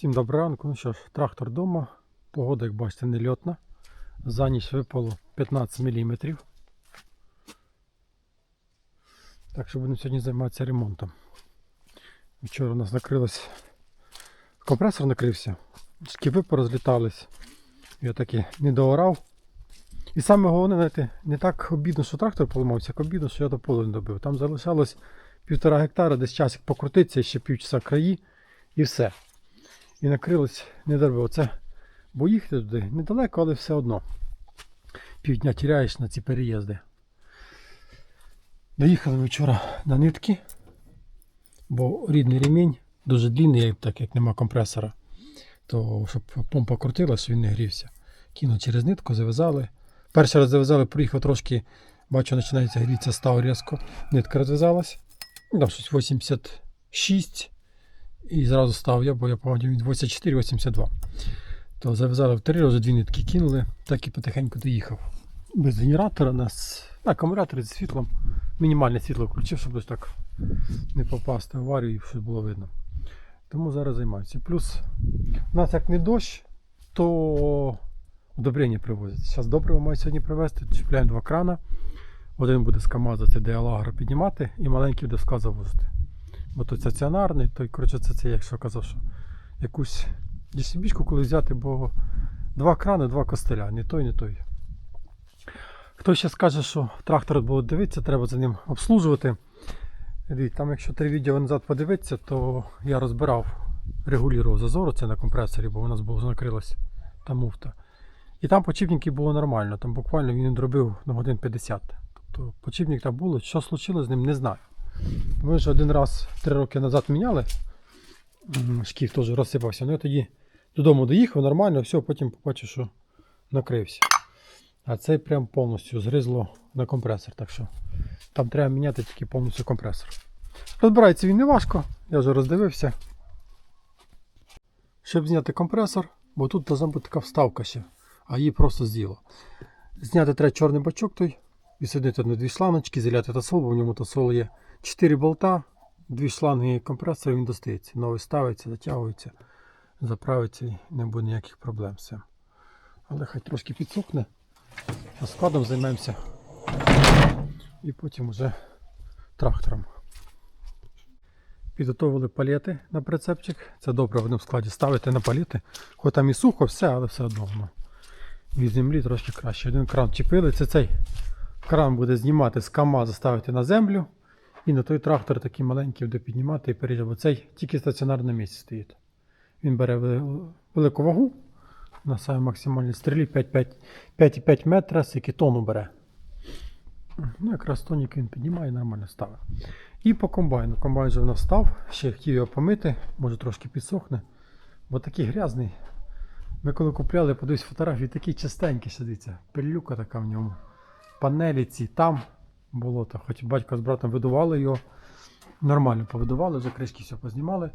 Всім доброго ранку. Ну що ж, трактор вдома. Погода, як бачите, не льотна. За ніч випало 15 мм. Так що будемо сьогодні займатися ремонтом. Вчора у нас накрилось. Компресор накрився. Шківи порозлітались. Я таки не доорав. І саме головне, знаєте, не так обідно, що трактор поламався, як обідно, що я до полу не добив. Там залишалось півтора гектара, десь часик покрутитися, ще півчаса краї і все. І накрилось не доробив. Оце, бо їхати туди недалеко, але все одно. Півдня тіряєш на ці переїзди. Доїхали ми вчора на нитки, бо рідний ремінь дуже длинний, так як нема компресора, то щоб помпа крутилась, він не грівся. Кинули через нитку, зав'язали. Перший раз зав'язали, приїхав трошки, бачу, починається грітися, став різко. Нитка розв'язалась. Ну, Там щось 86 і зразу став я, бо я від 84-82. То зав'язали в три рази дві нитки кинули, так і потихеньку доїхав. Без генератора нас. Акумулятор зі світлом. Мінімальне світло включив, щоб ось так не попасти в аварію і щоб було видно. Тому зараз займаюся. Плюс у нас як не дощ, то удобрення привозять. Зараз добриво мають сьогодні привезти, чіпляємо два крана. Один буде з КАМАЗа, це де Алагра піднімати, і маленький буде з завозити. Бо то стаціонарний, то коротше це, це якщо казав, що якусь дісібічку коли взяти, бо два крани, два костеля, не той, не той. Хто ще скаже, що трактор буде дивитися, треба за ним обслужувати. Дивіться, там якщо три відео назад подивитися, то я розбирав, регулював зазор це на компресорі, бо у нас було накрилась та муфта. І там почіпники було нормально, там буквально він дробив на годин 50. Тобто почіпник там було, що случилось з ним, не знаю. Ми ж один раз три роки назад міняли. Шкіф теж розсипався. Ну я тоді додому доїхав, нормально, все, потім побачив, що накрився. А цей прям повністю згризло на компресор. Так що там треба міняти тільки повністю компресор. Розбирається він не важко, я вже роздивився. Щоб зняти компресор, бо тут повинна бути така вставка ще, а її просто з'їло. Зняти треба чорний бачок той, відсадити на дві шланочки, заляти тасол, бо в ньому тасол є 4 болта, дві шланги і компресор, він достається. Новий ставиться, затягується, заправиться і не буде ніяких проблем з цим. Але хай трошки підсохне. Складом займемося. І потім вже трактором. Підготовили палети на прицепчик. Це добре в одному складі ставити на палети. Хоч там і сухо, все, але все одно від землі трошки краще. Один кран чіпили. Це цей кран буде знімати з КАМАЗа, ставити на землю. І на той трактор такий маленький буде піднімати і переїжджати. Бо цей тільки стаціонарно на місці стоїть. Він бере велику вагу на самій максимальній стрілі 5,5 5,5 метра, скільки тонну бере. Ну, якраз тонік він піднімає, нормально ставить. І по комбайну. Комбайн вже в нас став, ще хотів його помити, може трошки підсохне, бо такий грязний. Ми коли купляли, я подивився фотографії, такий чистенький сидиться. Пилюка така в ньому. Панелі ці там болото. Хоч батько з братом видували його. Нормально повидували, вже кришки все познімали.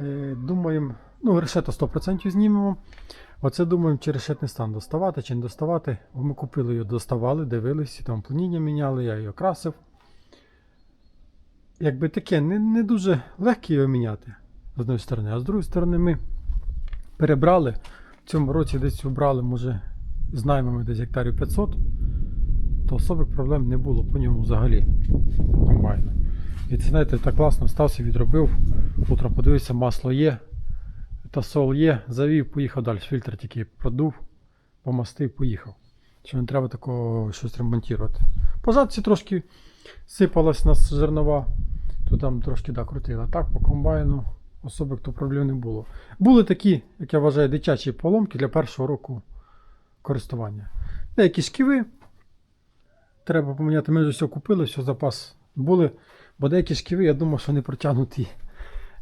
Е, думаємо, ну, решето 100% знімемо. Оце думаємо, чи решетний стан доставати, чи не доставати. Ми купили його, доставали, дивились, там планіння міняли, я його красив. Якби таке, не, не дуже легко його міняти з одної сторони, а з другої сторони ми перебрали. В цьому році десь обрали, може, знаємо ми десь гектарів 500, то особих проблем не було по ньому взагалі комбайну. І це, знаєте, так класно стався, відробив. Утром подивився, масло є, тасол є, завів, поїхав далі. Фільтр тільки продув, помастив, поїхав. Що не треба такого щось ремонтувати. По задці трошки сипалась у нас зернова, то там трошки да, крутила. Так, по комбайну особих то проблем не було. Були такі, як я вважаю, дитячі поломки для першого року користування. Деякі шківи. Треба поміняти. Ми вже все купили, все запас були. Бо деякі шківи, я думав, що не протягнуть і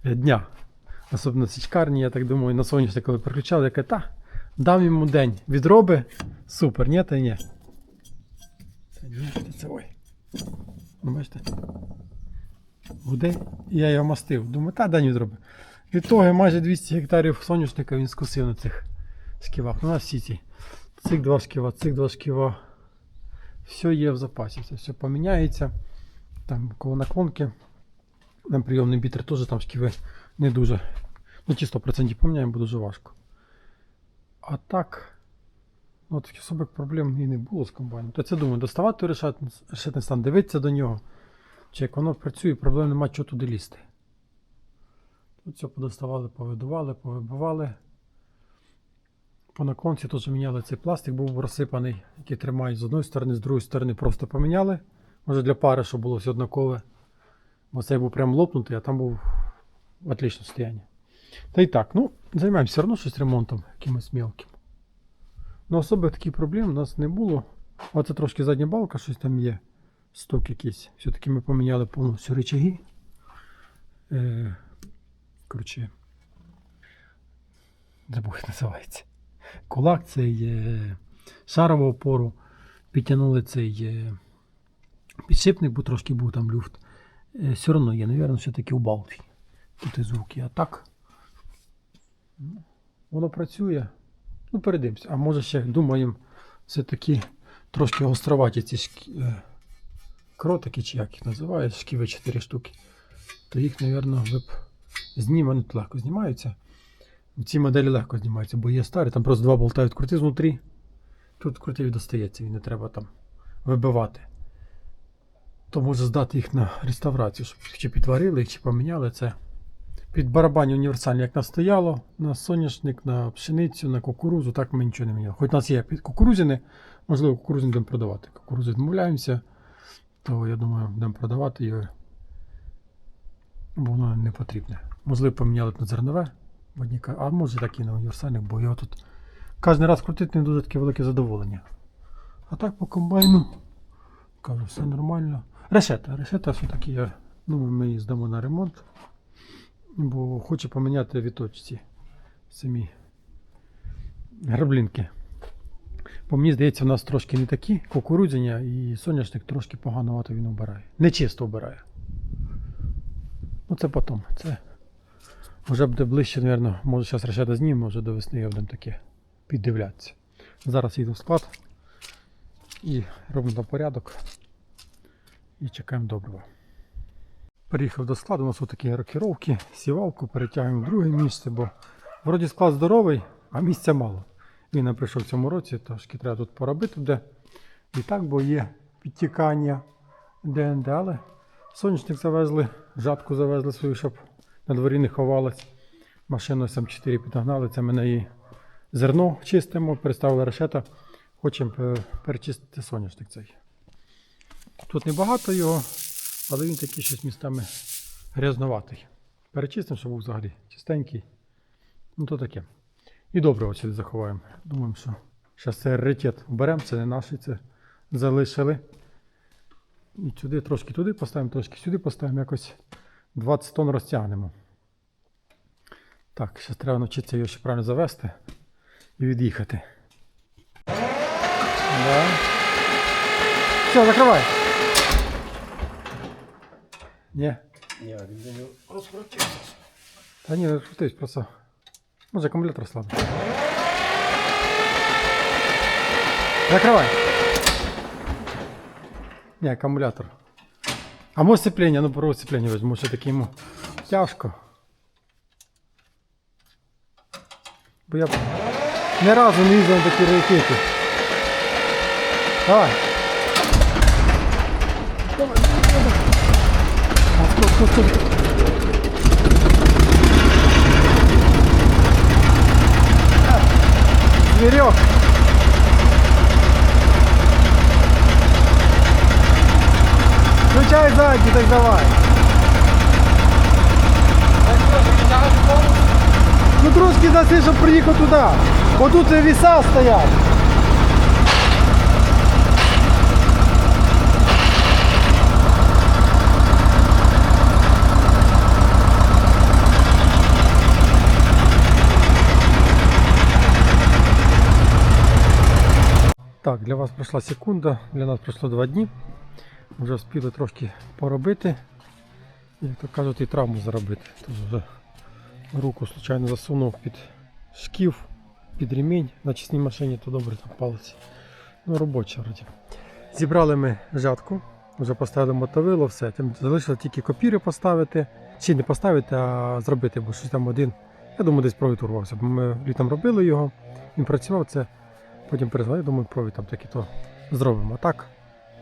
е, дня. Особливо січкарні, я так думаю, на сонячне, коли переключали, я кажу, та, дам йому день. Відроби, супер, ні, та ні. Це ні, це, ой. Ну, бачите. Гуде, я його мастив. Думаю, та день відроби. Від того майже 200 гектарів соняшника він скусив на цих шківах. Ну, на всі ці. Цих два шківа, цих два шківа. Все є в запасі, це все поміняється. Там коло наклонки. На прийомний бітер теж там шківи не дуже. Ну, ті 100% поміняємо, бо дуже важко. А так, ну, таких особих проблем і не було з комбайном. То це думаю, доставати решетний стан, дивитися до нього. Чи як воно працює, проблем нема чого туди лізти. Тут все подоставали, повидували, повибивали. По наклонці теж міняли цей пластик, був розсипаний, який тримає з одної сторони, з другої сторони просто поміняли. Може для пари, щоб було все однакове. Бо цей був прям лопнутий, а там був в отличному стані. Та й так, ну, займаємося все одно щось ремонтом якимось мелким. Ну, особливо таких проблем у нас не було. Оце трошки задня балка, щось там є. Сток якийсь. Все-таки ми поміняли повністю рычаги. Е, коротше, забув, називається. Кулак цей е, шарову опору. Підтягнули цей е, підшипник, бо трошки був там люфт. Е, все одно є, напевно, все-таки у балці. Тут і звуки. А так. ну, Воно працює. Ну, передивимося. А може ще думаємо, все-таки трошки гостроваті ці шкі... е, кротики, чи як їх називають, шківи 4 штуки. То їх, мабуть, ви б знімали, ну, легко знімаються. Ці моделі легко знімаються, бо є старі, там просто два болта відкрути знутрі. Тут крутий достається, і не треба там вибивати. То може здати їх на реставрацію, щоб їх чи підварили, чи поміняли це. Під барабані універсальні, як настояло, на соняшник, на пшеницю, на кукурузу, так ми нічого не міняли. Хоч у нас є під кукурузини, можливо, кукурузини будемо продавати. Кукурузи відмовляємося, то я думаю, будемо продавати його, бо воно не потрібне. Можливо, поміняли б на зернове, одні а може так і на універсальних, бо його тут кожен раз крутити не дуже таке велике задоволення. А так по комбайну, кажу, все нормально. Решета, решета все-таки я думаю, ми її здамо на ремонт. Бо хочу поміняти віточці самі граблінки. Бо мені здається, у нас трошки не такі кукурудзяня і соняшник трошки поганувато він обирає. Не чисто обирає. Ну це потім. Це вже буде ближче, мабуть, може зараз решета знімемо, вже до весни я будемо таке піддивлятися. Зараз їду в склад і робимо там порядок і чекаємо доброго. Приїхав до складу, у нас такі рокіровки, сівалку перетягуємо в друге місце, бо вроді склад здоровий, а місця мало. Він нам прийшов в цьому році, трошки треба тут поробити де. І так, бо є підтікання де-де, але сонячник завезли, жатку завезли свою, щоб на дворі не ховалась. Машину ось там 4 підогнали, це ми на її зерно чистимо, переставили решета. Хочемо е, перечистити соняшник цей. Тут небагато його, але він такий щось містами грязноватий. Перечистимо, щоб був взагалі чистенький. Ну то таке. І добре сюди заховаємо. Думаємо, що зараз це раритет беремо, це не наші, це залишили. І сюди трошки туди поставимо, трошки сюди поставимо, якось 20 тонн розтягнемо. Так, зараз треба навчитися його ще правильно завести і від'їхати. Да. Все, закривай. Ні. Ні, він розкрутився. Та ні, не крутись, просто. Може акумулятор слабий. Закривай. Ні, акумулятор. А може сцеплення, ну про сцеплення візьму, що таке йому тяжко. Бо я б ні разу не їздив на такі ракети. Давай. Давай, давай, давай. А, стоп, стоп, стоп. Зверек. Включай задний, так давай. Ну трошки даси, щоб приїхав туди. Бо тут віса стоять. Так, для вас пройшла секунда, для нас пройшло два дні. Вже встигли трошки поробити. Як то кажуть, і травму заробити. Тож вже руку случайно засунув під шків, під ремінь на чесній машині, то добре там палець. Ну, робоча вроді. Зібрали ми жатку, вже поставили мотовило, все. Там залишилось тільки копіри поставити. Чи не поставити, а зробити, бо щось там один Я думаю, десь провід урвався, бо ми літом робили його, він працював це, потім перезвали, думаю, провід там таки то зробимо. А так,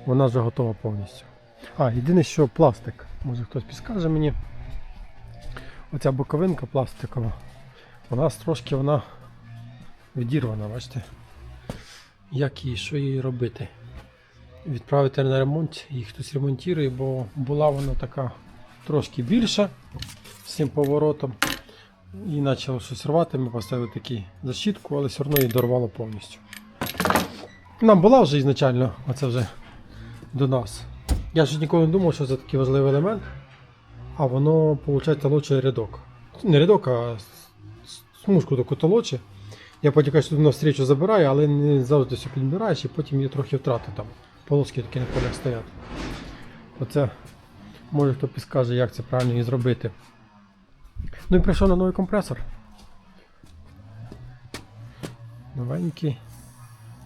вона вже готова повністю. А, єдине, що пластик, може хтось підскаже мені. Оця боковинка пластикова, у нас трошки вона відірвана, бачите. Як її, що її робити? Відправити на ремонт, її хтось ремонтує, бо була вона така трошки більша з цим поворотом. І почало щось рвати, ми поставили таку защітку, але все одно її дорвало повністю. Нам була вже ізначально, оце вже до нас. Я ж ніколи не думав, що це такий важливий елемент, а воно, виходить, толоче рядок. Не рядок, а смужку таку толоче. Я потім кажу, туди навстрічу забираю, але не завжди все підбираєш і потім є трохи втрати там. Полоски такі на полях стоять. Оце може хто підскаже, як це правильно і зробити. Ну і прийшов на новий компресор. Новенький.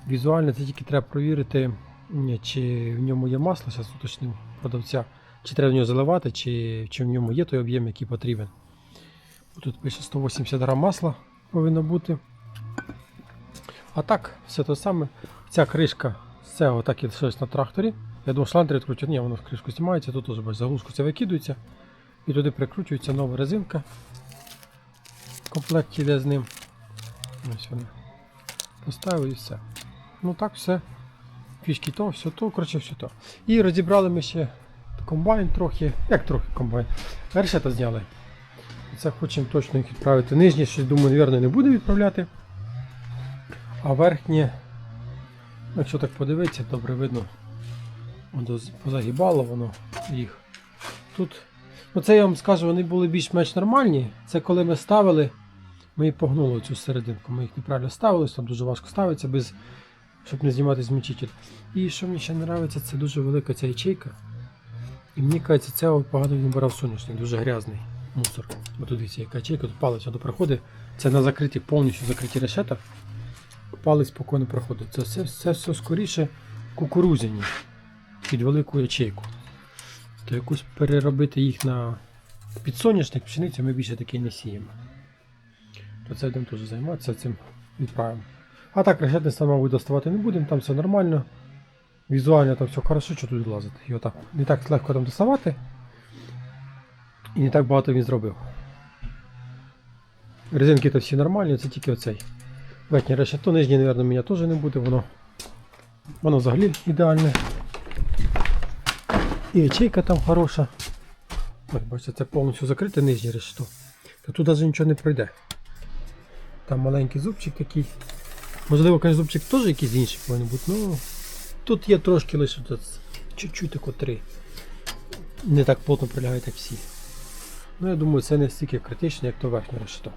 Візуально це тільки треба провірити, чи в ньому є масло, зараз уточню продавця, чи треба в нього заливати, чи, чи в ньому є той об'єм, який потрібен. Тут пише 180 грам масла повинно бути. А так, все те саме. Ця кришка з цього так і лишилась на тракторі. Я думав, шланг відкручу. Ні, воно в кришку знімається, тут бачиш, заглушку це викидується. І туди прикручується нова резинка. В комплекті йде з ним. Ось вона. Поставив і все. Ну так, все. Фішки то, все то, коротше, все то. І розібрали ми ще комбайн трохи. Як трохи комбайн? Решета зняли. Це хочемо точно їх відправити. Нижнє щось, думаю, мабуть, не буде відправляти. А верхнє, якщо так подивитися, добре видно. Воно позагибало воно їх. Тут. Ну це я вам скажу, вони були більш-менш нормальні. Це коли ми ставили, ми і погнули цю серединку. Ми їх неправильно ставили, там дуже важко ставиться, без, щоб не знімати змічитель. І що мені ще подобається, це дуже велика ця ячейка. І мені кажеться, це погано він брав соняшник, дуже грязний мусор. Ось тут дивіться, ячейка, тут палець воно проходить. Це на закриті, повністю закриті решета. Палець спокійно проходить. Це все, це все скоріше кукурузяні під велику ячейку. То якусь переробити їх на підсоняшник, пшеницю ми більше таки не сіємо. То це будемо теж займатися цим відправимо. А так решетництва, мабуть, доставати не будемо, там все нормально. Візуально там все хорошо, що тут лазити. Його так не так легко там доставати. І не так багато він зробив. Резинки то всі нормальні, це тільки оцей. Верхнє решето, нижнє, мабуть, мене теж не буде, воно, воно взагалі ідеальне. І ячейка там хороша. Ось, бачите, це повністю закрите нижнє решето. То тут навіть нічого не пройде. Там маленький зубчик такий. Можливо, конечно, теж якийсь інший повинен бути, ну тут є трошки лише чуть-чуть тако три. Не так плотно прилягають, як всі. Ну, я думаю, це не стільки критично, як то верхнє решето.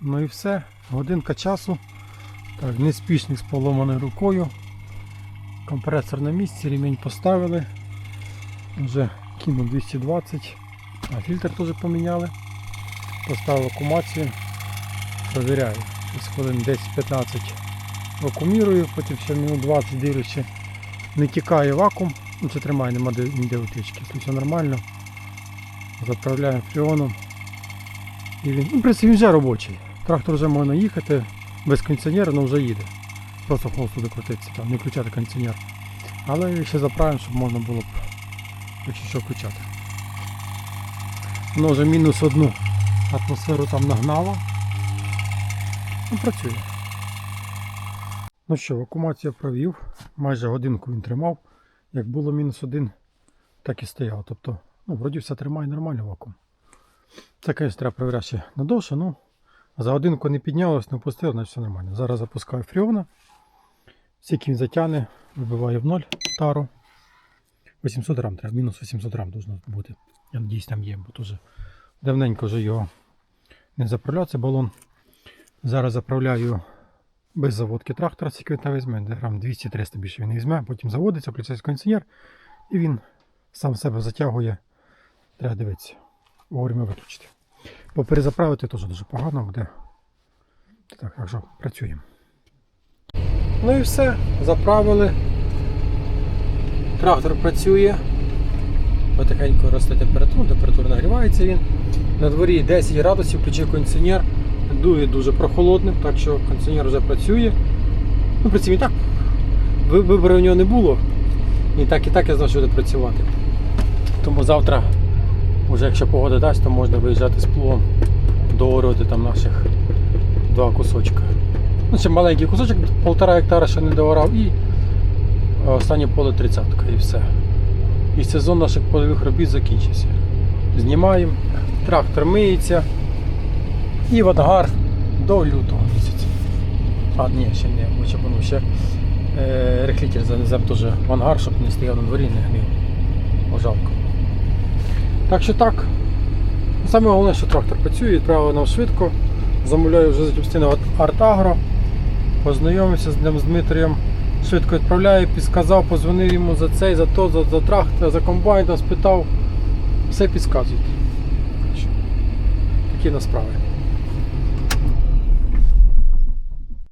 Ну і все, годинка часу. Так, неспішник з поломаною рукою. Компресор на місці, ремінь поставили. Вже кинув 220. А фільтр теж поміняли. Поставив акумацію. Провіряю. Ось хвилин 10-15 вакуумірую, потім ще минут 20 дивлюсь, чи не тікає вакуум. Ну це тримає, нема де, ніде утечки. Якщо все нормально. Заправляємо фреоном. І він, ну, в принципі, він вже робочий. Трактор вже можна їхати без кондиціонера, але вже їде. Просто холст туди крутиться, там, не включати кондиціонер. Але ще заправимо, щоб можна було б якщо що включати. Воно вже мінус одну атмосферу там нагнало. Ну, працює. Ну що, вакуумацію провів. Майже годинку він тримав. Як було мінус один, так і стояв. Тобто, ну, вроді все тримає нормально вакуум. Це, звісно, треба перевіряти ще надовше, ну за годинку не піднялось, не опустило, значить все нормально. Зараз запускаю фріона. Скільки він затягне, вибиваю в ноль тару. 800 грам треба, мінус 800 грам должно бути. Я надіюсь, там є, бо теж давненько вже його не заправляв, це балон. Зараз заправляю без заводки трактора, скільки він візьме, де грам 200-300 більше він візьме, потім заводиться, включається кондиціонер і він сам себе затягує. Треба дивитися. Вовремя виключити. Бо перезаправити теж дуже погано буде. Так, так що працюємо. Ну і все, заправили. Трактор працює. потихеньку росте температура, температура нагрівається він. На дворі 10 градусів, включив кондиціонер, дує дуже прохолодним, так що кондиціонер вже працює. Ну, в принципі, і так. Вибору у нього не було. І так і так я знав, що буде працювати. Тому завтра, вже якщо погода дасть, то можна виїжджати з плугом, доорювати там наших два кусочка. Ну, ще маленький кусочок, полтора гектара ще не доорав і е, останнє поле тридцятка і все. І сезон наших польових робіт закінчився. Знімаємо, трактор миється і в ангар до лютого місяця. А, ні, ще не, ще воно ще е, рехлітель занесемо теж в ангар, щоб не стояв на дворі, не гнив. Бо жалко. Так що так. Саме головне, що трактор працює, відправили нам швидко. Замовляю вже за Артагро. Познайомився з ним з Дмитрієм. Швидко відправляє, підсказав, позвонив йому за цей, за то, за, за трактор, за комбайн, спитав. Все підказують. Такі насправи.